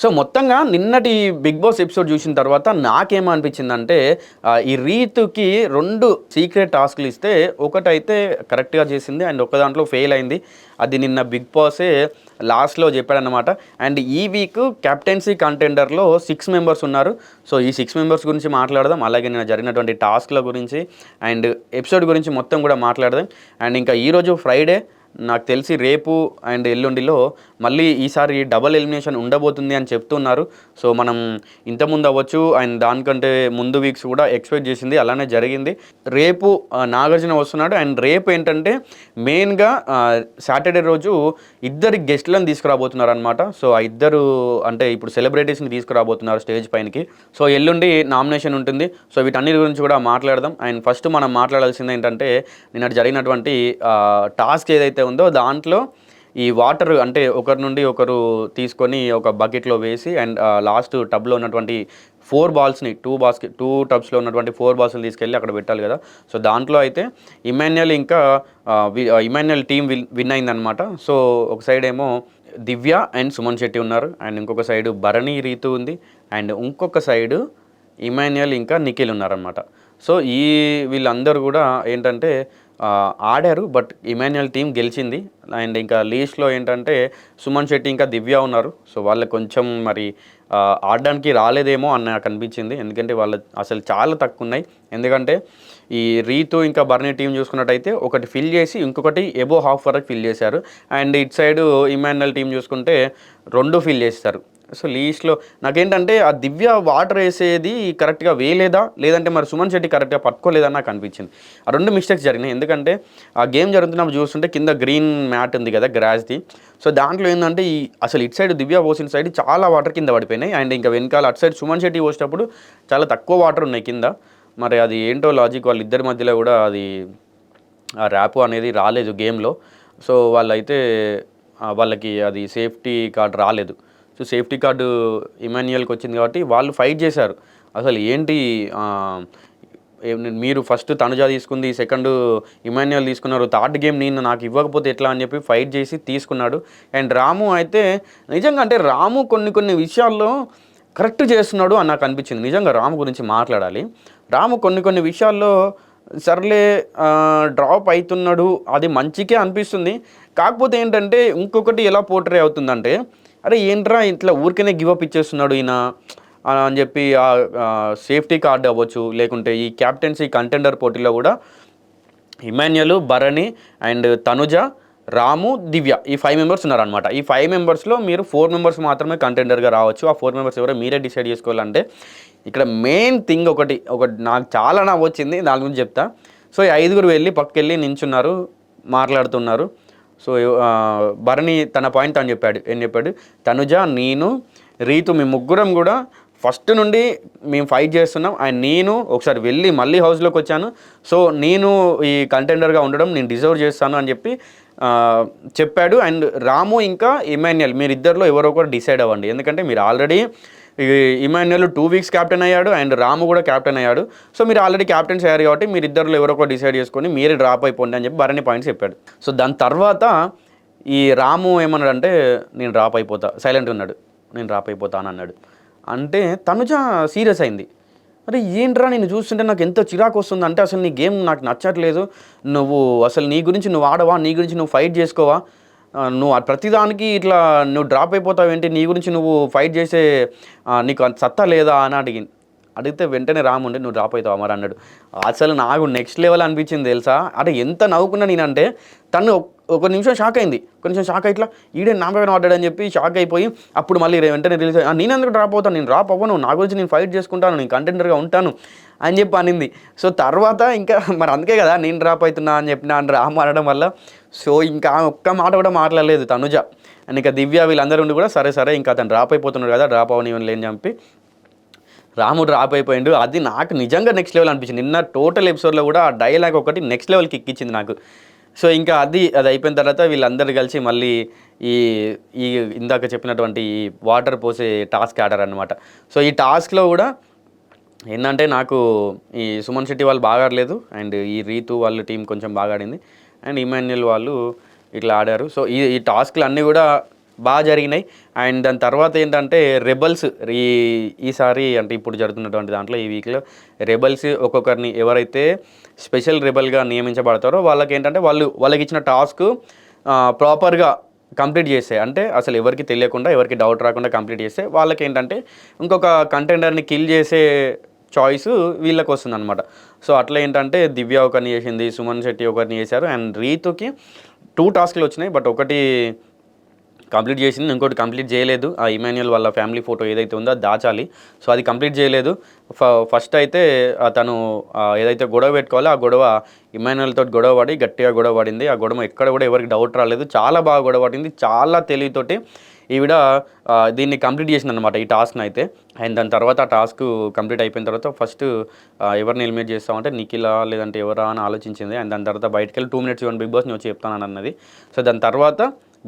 So మొత్తంగా నిన్నటి big boss episode చూసిన తర్వాత నాకేమనిపించిందంటే ఈ రీతుకి రెండు సీక్రెట్ టాస్క్లు ఇస్తే ఒకటైతే కరెక్ట్గా చేసింది అండ్ ఒక దాంట్లో ఫెయిల్ అయింది. అది నిన్న బిగ్ బాసే లాస్ట్లో చెప్పాడనమాట అండ్ ఈ వీక్ కెప్టెన్సీ కంటెండర్లో సిక్స్ మెంబర్స్ ఉన్నారు. సో ఈ సిక్స్ మెంబర్స్ గురించి మాట్లాడదాం. అలాగే నిన్న జరిగినటువంటి టాస్క్ల గురించి అండ్ ఎపిసోడ్ గురించి మొత్తం కూడా మాట్లాడదాం. అండ్ ఇంకా ఈరోజు ఫ్రైడే. నాకు తెలిసి రేపు అండ్ ఎల్లుండిలో మళ్ళీ ఈసారి డబల్ ఎలిమినేషన్ ఉండబోతుంది అని చెప్తున్నారు. సో మనం ఇంతకుముందు అవ్వచ్చు అండ్ దానికంటే ముందు వీక్స్ కూడా ఎక్స్పెక్ట్ చేసింది అలానే జరిగింది. రేపు నాగార్జున వస్తున్నాడు అండ్ రేపు ఏంటంటే మెయిన్గా సాటర్డే రోజు ఇద్దరు గెస్ట్లను తీసుకురాబోతున్నారు అనమాట సో ఆ ఇద్దరు అంటే ఇప్పుడు సెలబ్రిటీస్ని తీసుకురాబోతున్నారు స్టేజ్ పైనకి. సో ఎల్లుండి నామినేషన్ ఉంటుంది. సో వీటన్నిటి గురించి కూడా మాట్లాడదాం. అండ్ ఫస్ట్ మనం మాట్లాడాల్సింది ఏంటంటే నిన్న జరిగినటువంటి టాస్క్ ఏదైతే ఉందో దాంట్లో ఈ వాటర్ అంటే ఒకరి నుండి ఒకరు తీసుకొని ఒక బకెట్లో వేసి అండ్ లాస్ట్ టబ్లో ఉన్నటువంటి ఫోర్ బాల్స్ని టూ బాల్స్కి టూ టబ్స్లో ఉన్నటువంటి ఫోర్ బాల్స్ని తీసుకెళ్ళి అక్కడ పెట్టాలి కదా. సో దాంట్లో అయితే ఇమాన్యుయల్ ఇంకా ఇమాన్యుయల్ టీం విన్ విన్ అయిందనమాట సో ఒక సైడ్ ఏమో దివ్య అండ్ సుమన్ శెట్టి ఉన్నారు. అండ్ ఇంకొక సైడ్ భరణి రీతు ఉంది. అండ్ ఇంకొక సైడు ఇమాన్యుయల్ ఇంకా నిఖిల్ ఉన్నారనమాట సో ఈ వీళ్ళందరూ కూడా ఏంటంటే ఆడారు బట్ ఇమాన్యుయల్ టీం గెలిచింది. అండ్ ఇంకా లీస్ట్లో ఏంటంటే సుమన్ శెట్టి ఇంకా దివ్య ఉన్నారు. సో వాళ్ళకి కొంచెం మరి ఆడడానికి రాలేదేమో అని నాకు అనిపించింది. ఎందుకంటే వాళ్ళ అసలు చాలా తక్కువ ఉన్నాయి ఎందుకంటే ఈ రీతు ఇంకా బర్నీ టీం చూసుకున్నట్టయితే ఒకటి ఫిల్ చేసి ఇంకొకటి ఎబో హాఫ్ వరకు ఫిల్ చేశారు. And it side Emmanuel team చూసుకుంటే రెండు ఫిల్ చేస్తారు. సో లీస్ట్లో నాకేంటంటే ఆ దివ్య వాటర్ వేసేది కరెక్ట్గా వేయలేదా? లేదంటే మరి సుమన్ శెట్టి కరెక్ట్గా పట్టుకోలేదా నాకు అనిపించింది. ఆ రెండు మిస్టేక్స్ జరిగినాయి. ఎందుకంటే ఆ గేమ్ జరుగుతున్నప్పుడు చూస్తుంటే కింద గ్రీన్ మ్యాట్ ఉంది కదా గ్రాస్ది. సో దాంట్లో ఏంటంటే ఈ అసలు ఇటు సైడ్ దివ్య పోసిన సైడ్ చాలా వాటర్ కింద పడిపోయినాయి. అండ్ ఇంకా వెనకాల అటు సైడ్ సుమన్ శెట్టి పోసేటప్పుడు చాలా తక్కువ వాటర్ ఉన్నాయి కింద. మరి అది ఏంటో లాజిక్ వాళ్ళిద్దరి మధ్యలో కూడా అది ఆ ర్యాప్ అనేది రాలేదు గేమ్లో. సో వాళ్ళైతే వాళ్ళకి అది సేఫ్టీ కార్డ్ రాలేదు. సో సేఫ్టీ కార్డు ఇమాన్యుయల్కి వచ్చింది కాబట్టి వాళ్ళు ఫైట్ చేశారు. అసలు ఏంటి మీరు ఫస్ట్ తనుజా తీసుకుంది సెకండ్ ఇమాన్యుయల్ తీసుకున్నారు థర్డ్ గేమ్ నేను నాకు ఇవ్వకపోతే ఎట్లా అని చెప్పి ఫైట్ చేసి తీసుకున్నాడు. అండ్ రాము అయితే నిజంగా అంటే రాము కొన్ని కొన్ని విషయాల్లో కరెక్ట్ చేస్తున్నాడు అని నాకు అనిపించింది. నిజంగా రాము గురించి మాట్లాడాలి. రాము కొన్ని కొన్ని విషయాల్లో సర్లే డ్రాప్ అవుతున్నాడు అది మంచికే అనిపిస్తుంది. కాకపోతే ఏంటంటే ఇంకొకటి ఎలా పోర్ట్రే అవుతుందంటే అరే ఏంట్రా ఇట్లా ఊరికనే గివప్ ఇచ్చేస్తున్నాడు ఈయన? అని చెప్పి సేఫ్టీ కార్డ్ అవ్వచ్చు లేకుంటే ఈ క్యాప్టెన్సీ కంటెండర్ పోటీలో కూడా ఇమాన్యుయల్ భరణి అండ్ తనుజ రాము దివ్య ఈ ఫైవ్ మెంబర్స్ ఉన్నారనమాట ఈ ఫైవ్ మెంబర్స్లో మీరు ఫోర్ మెంబర్స్ మాత్రమే కంటెండర్గా రావచ్చు. ఆ ఫోర్ మెంబర్స్ ఎవరో మీరే డిసైడ్ చేసుకోవాలంటే ఇక్కడ మెయిన్ థింగ్ ఒకటి ఒకటి నాకు చాలా నా వచ్చింది దాని గురించి చెప్తా. సో ఈ ఐదుగురు వెళ్ళి పక్కకెళ్ళి నించున్నారు మాట్లాడుతున్నారు. సో uh, భరణి తన పాయింట్ తను చెప్పాడు. ఏం చెప్పాడు? తనుజ నేను రీతు మీ ముగ్గురం కూడా ఫస్ట్ నుండి మేము ఫైట్ చేస్తున్నాం. అండ్ నేను ఒకసారి వెళ్ళి మళ్ళీ హౌస్లోకి వచ్చాను. సో నేను ఈ కంటెండర్గా ఉండడం నేను డిజర్వ్ చేస్తాను అని చెప్పి చెప్పాడు. అండ్ రాము ఇంకా ఇమాన్యుయల్ మీరిద్దరిలో ఎవరో ఒకరు డిసైడ్ అవ్వండి. ఎందుకంటే మీరు already Emmanuel two weeks captain అయ్యాడు అండ్ రాము కూడా క్యాప్టెన్ అయ్యాడు. సో మీరు ఆల్రెడీ క్యాప్టెన్స్ అయ్యారు కాబట్టి మీరు ఇద్దరు ఎవరో ఒకరు డిసైడ్ చేసుకొని మీరే డ్రాప్ అయిపోండి అని చెప్పి భరణి పాయింట్స్ చెప్పాడు. సో దాని తర్వాత ఈ రాము ఏమన్నాడంటే నేను డ్రాప్ అయిపోతా సైలెంట్ ఉన్నాడు నేను డ్రాప్ అయిపోతాను అన్నాడు. అంటే తనుజ సీరియస్ అయింది. అరే ఏంట్రా నేను చూస్తుంటే నాకు ఎంతో చిరాకు వస్తుంది? అంటే అసలు నీ గేమ్ నాకు నచ్చట్లేదు. నువ్వు అసలు నీ గురించి నువ్వు ఆడవా? నీ గురించి నువ్వు ఫైట్ చేసుకోవా? నువ్వు ప్రతిదానికి ఇట్లా నువ్వు డ్రాప్ అయిపోతావు ఏంటి? నీ గురించి నువ్వు ఫైట్ చేసే నీకు సత్తా లేదా అని అడిగింది అడిగితే వెంటనే రాముండే నువ్వు డ్రాప్ అవుతావు మరి? అన్నాడు. అసలు నాకు నెక్స్ట్ లెవెల్ అనిపించింది తెలుసా? అంటే ఎంత నవ్వుకున్నా నేనంటే తను ఒక- నిమిషం షాక్ అయింది. ఒక నిమిషం షాక్ ఇట్లా ఈడే నా పైన అని చెప్పి షాక్ అయిపోయి అప్పుడు మళ్ళీ వెంటనే రిలీజ్ అయ్యి, నేను ఎందుకు డ్రాప్ అవుతాను నేను డ్రాప్ అవ్వను. నా గురించి నేను ఫైట్ చేసుకుంటాను. నేను కంటెంటర్గా ఉంటాను. అని చెప్పి అనింది. సో తర్వాత ఇంకా మరి అందుకే కదా నేను డ్రాప్ అవుతున్నా అని చెప్పిన అని రామ్ అనడం వల్ల సో ఇంకా ఒక్క మాట కూడా మాట్లాడలేదు తనుజ. అండ్ ఇంకా దివ్య వీళ్ళందరూ ఉండి కూడా సరే సరే ఇంకా అతను డ్రాప్ అయిపోతున్నాడు కదా డ్రాప్ అవని లేని చెప్పి రాముడు డ్రాప్ అయిపోయిండు. అది నాకు నిజంగా నెక్స్ట్ లెవెల్ అనిపించింది. నిన్న టోటల్ ఎపిసోడ్లో కూడా ఆ డైలాగ్ ఒకటి నెక్స్ట్ లెవెల్కి ఎక్కించింది నాకు. సో ఇంకా అది అది అయిపోయిన తర్వాత వీళ్ళందరూ కలిసి మళ్ళీ ఈ ఈ ఇందాక చెప్పినటువంటి ఈ వాటర్ పోసే టాస్క్ ఆడారు అనమాట సో ఈ టాస్క్లో కూడా ఏంటంటే నాకు ఈ సుమన్ శెట్టి వాళ్ళు బాగా ఆడలేదు. అండ్ ఈ రీతు వాళ్ళ టీం కొంచెం బాగా ఆడింది. అండ్ ఇమాన్యుల్ వాళ్ళు ఇట్లా ఆడారు. సో ఈ ఈ టాస్క్లు అన్నీ కూడా బాగా జరిగినాయి. అండ్ దాని తర్వాత ఏంటంటే రెబల్స్ ఈ ఈసారి అంటే ఇప్పుడు జరుగుతున్నటువంటి దాంట్లో ఈ వీక్లో రెబల్స్ ఒక్కొక్కరిని ఎవరైతే స్పెషల్ రెబల్గా నియమించబడతారో వాళ్ళకి ఏంటంటే వాళ్ళు వాళ్ళకి ఇచ్చిన టాస్క్ ప్రాపర్గా కంప్లీట్ చేస్తే అంటే అసలు ఎవరికి తెలియకుండా ఎవరికి డౌట్ రాకుండా కంప్లీట్ చేస్తే వాళ్ళకి ఏంటంటే ఇంకొక కంటెండర్ని కిల్ చేసే చాయిస్ వీళ్ళకి వస్తుంది అనమాట సో అట్లా ఏంటంటే దివ్య ఒకరిని చేసింది సుమన్ శెట్టి ఒకరిని చేశారు. అండ్ రీతుకి టూ టాస్క్లు వచ్చినాయి. బట్ ఒకటి కంప్లీట్ చేసింది ఇంకోటి కంప్లీట్ చేయలేదు. ఆ ఇమాన్యుయల్ వాళ్ళ ఫ్యామిలీ ఫోటో ఏదైతే ఉందో అది దాచాలి. సో అది కంప్లీట్ చేయలేదు. ఫ- ఫస్ట్ అయితే తను ఏదైతే గొడవ పెట్టుకోవాలో ఆ గొడవ ఇమాన్యుయల్ గొడవ పడి గట్టిగా గొడవ పడింది. ఆ గొడవ ఎక్కడ కూడా ఎవరికి డౌట్ రాలేదు. చాలా బాగా గొడవ పడింది. చాలా తెలివితోటి ఈవిడ దీన్ని కంప్లీట్ చేసింది అనమాట ఈ టాస్క్ని అయితే. అండ్ దాని తర్వాత ఆ టాస్క్ కంప్లీట్ అయిపోయిన తర్వాత ఫస్ట్ ఎవరిని ఎలిమినేట్ చేస్తామంటే నిఖిలా లేదంటే ఎవరా అని ఆలోచించింది. అండ్ దాని తర్వాత బయటకు వెళ్ళి టూ మినిట్స్ ఇవ్వండి బిగ్ బాస్ నేను వచ్చి చెప్తానని అన్నది. సో దాని తర్వాత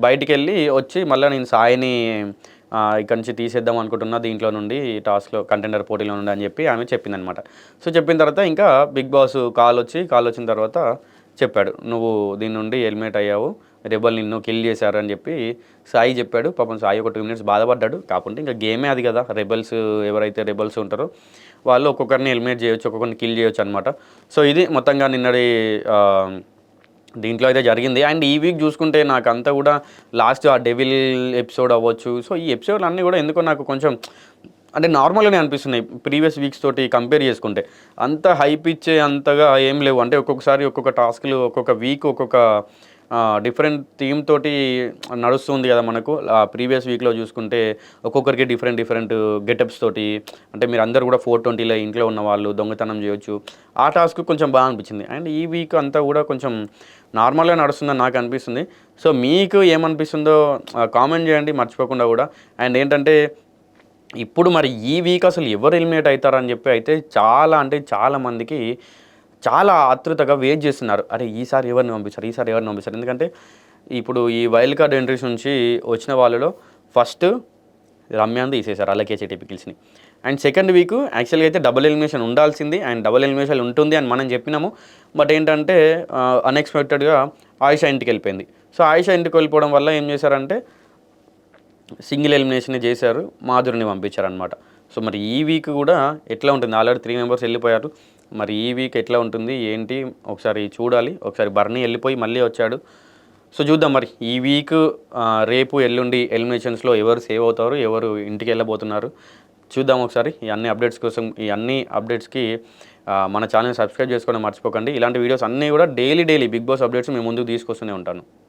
బయటికి వెళ్ళి వచ్చి మళ్ళీ నేను సాయిని ఇక్కడి నుంచి తీసేద్దాం అనుకుంటున్నా దీంట్లో నుండి ఈ టాస్క్లో కంటెండర్ పోటీలో నుండి అని చెప్పి ఆమె చెప్పిందనమాట సో చెప్పిన తర్వాత ఇంకా బిగ్ బాస్ కాల్ వచ్చి కాల్ వచ్చిన తర్వాత చెప్పాడు. నువ్వు దీని నుండి ఎలిమినేట్ అయ్యావు. రెబల్ నిన్ను కిల్ చేశారని చెప్పి సాయి చెప్పాడు. పాపం సాయి ఒక టూ మినిట్స్ బాధపడ్డాడు. కాకుంటే ఇంకా గేమే అది కదా. రెబల్స్ ఎవరైతే రెబల్స్ ఉంటారో వాళ్ళు ఒక్కొక్కరిని ఎలిమినేట్ చేయొచ్చు ఒక్కొక్కరిని కిల్ చేయొచ్చు అనమాట సో ఇది మొత్తంగా నిన్నటి దీంట్లో అయితే జరిగింది. అండ్ ఈ వీక్ చూసుకుంటే నాకు అంతా కూడా లాస్ట్ ఆ డెవిల్ ఎపిసోడ్ అవ్వచ్చు. సో ఈ ఎపిసోడ్లు అన్నీ కూడా ఎందుకో నాకు కొంచెం అంటే నార్మల్గానే అనిపిస్తున్నాయి ప్రీవియస్ వీక్స్ తోటి కంపేర్ చేసుకుంటే. అంత హైప్ ఇచ్చే అంతగా ఏం లేవు. అంటే ఒక్కొక్కసారి ఒక్కొక్క టాస్క్లు ఒక్కొక్క వీక్ ఒక్కొక్క డిఫరెంట్ థీమ్ తోటి నడుస్తుంది కదా మనకు. ప్రీవియస్ వీక్లో చూసుకుంటే ఒక్కొక్కరికి డిఫరెంట్ డిఫరెంట్ గెటప్స్ తోటి అంటే మీరు అందరు కూడా ఫోర్ ట్వంటీలో ఇంట్లో ఉన్న వాళ్ళు దొంగతనం చేయొచ్చు. ఆ టాస్క్ కొంచెం బాగా అనిపించింది. అండ్ ఈ వీక్ అంతా కూడా కొంచెం నార్మల్గా నడుస్తుందని నాకు అనిపిస్తుంది. సో మీకు ఏమనిపిస్తుందో కామెంట్ చేయండి మర్చిపోకుండా కూడా. అండ్ ఏంటంటే ఇప్పుడు మరి ఈ వీక్ అసలు ఎవరు ఎలిమినేట్ అవుతారని చెప్పి అయితే చాలా అంటే చాలా మందికి చాలా ఆతృతగా వెయిట్ చేస్తున్నారు. అరే ఈసారి ఎవరిని పంపిస్తారు? ఈసారి ఎవరిని పంపిస్తారు? ఎందుకంటే ఇప్పుడు ఈ వైల్డ్ కార్డ్ ఎంట్రీస్ నుంచి వచ్చిన వాళ్ళలో ఫస్ట్ రమ్యాన్ తీసేశారు అలాగే టిపికల్స్ని అండ్ సెకండ్ వీక్ యాక్చువల్గా అయితే డబుల్ ఎలిమినేషన్ ఉండాల్సింది అండ్ డబుల్ ఎలిమినేషన్ ఉంటుంది అని మనం చెప్పినాము. బట్ ఏంటంటే అన్ఎక్స్పెక్టెడ్గా ఆయుష ఇంటికి వెళ్ళిపోయింది. సో ఆయుష ఇంటికి వెళ్ళిపోవడం వల్ల ఏం చేశారంటే సింగిల్ ఎలిమినేషన్ చేశారు మాధురిని పంపించారనమాట సో మరి ఈ వీక్ కూడా ఎట్లా ఉంటుంది? ఆల్రెడీ త్రీ మెంబర్స్ వెళ్ళిపోయారు. మరి ఈ వీక్ ఎట్లా ఉంటుంది ఏంటి ఒకసారి చూడాలి. ఒకసారి బర్నీ వెళ్ళిపోయి మళ్ళీ వచ్చాడు. సో చూద్దాం మరి. ఈ వీక్ రేపు ఎల్లుండి ఎలిమినేషన్స్లో ఎవరు సేవ్ అవుతారు ఎవరు ఇంటికి వెళ్ళబోతున్నారు. చూద్దాం ఒకసారి. ఈ అన్ని అప్డేట్స్ కోసం ఈ అన్ని అప్డేట్స్కి మన ఛానల్ సబ్స్క్రైబ్ చేసుకోవడం మర్చిపోకండి. ఇలాంటి వీడియోస్ అన్నీ కూడా daily daily Bigg Boss updates మేము ముందుకు తీసుకొస్తూనే ఉంటాను.